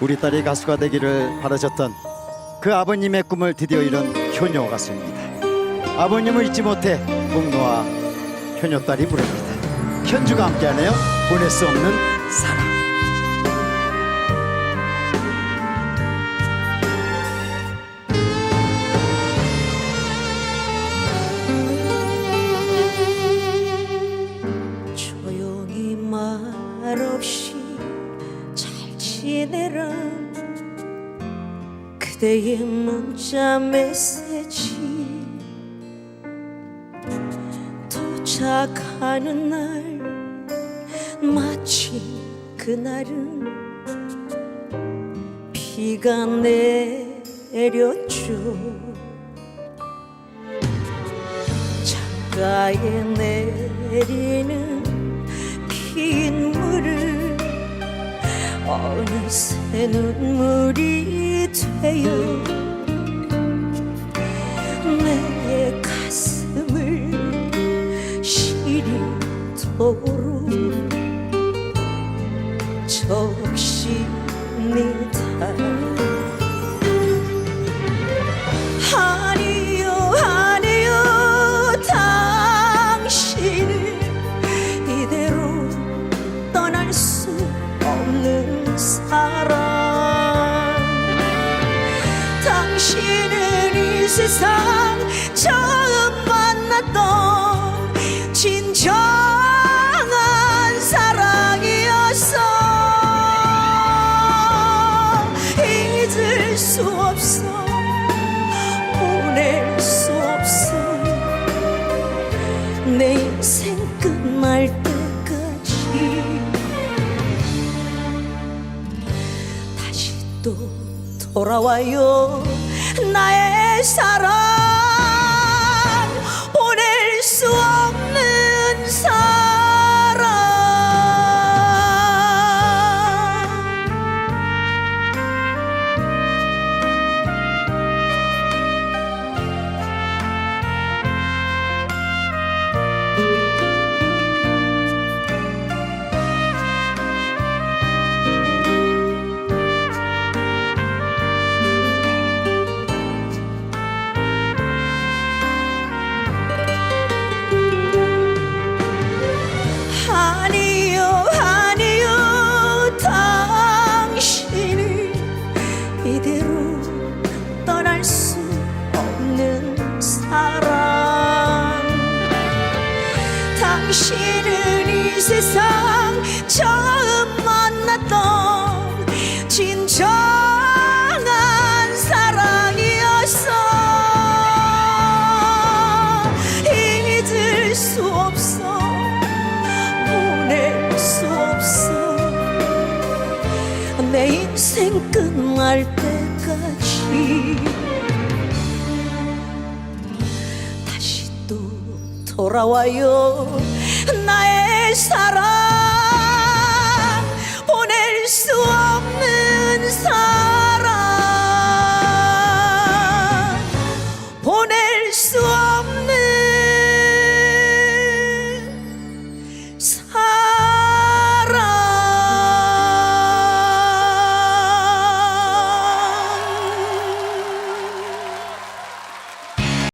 우리 딸이 가수가 되기를 바라셨던 그 아버님의 꿈을 드디어 이룬 효녀 가수입니다. 아버님을 잊지 못해 공노와 효녀 딸이 부릅니다. 현주가 함께하네요. 보낼 수 없는 사랑. 조용히 말없이 잘 지내라. 그대의 문자 메시지. 도착하는 날 마치 그날은 비가 내렸죠. 창가에 내리는 어느새 눈물이 되어 내 가슴을 시리도록 적십니다 없는 사람 당신은 이 세상 처음 만났던 진정한 사랑이었어. 잊을 수 없어 돌아와요. 나의 사랑 보낼 수 없는 이대로 떠날 수 없는 사람 당신은 이 세상 처음 만났던 진정 내 인생 끝날 때까지 다시 또 돌아와요. 나의 사랑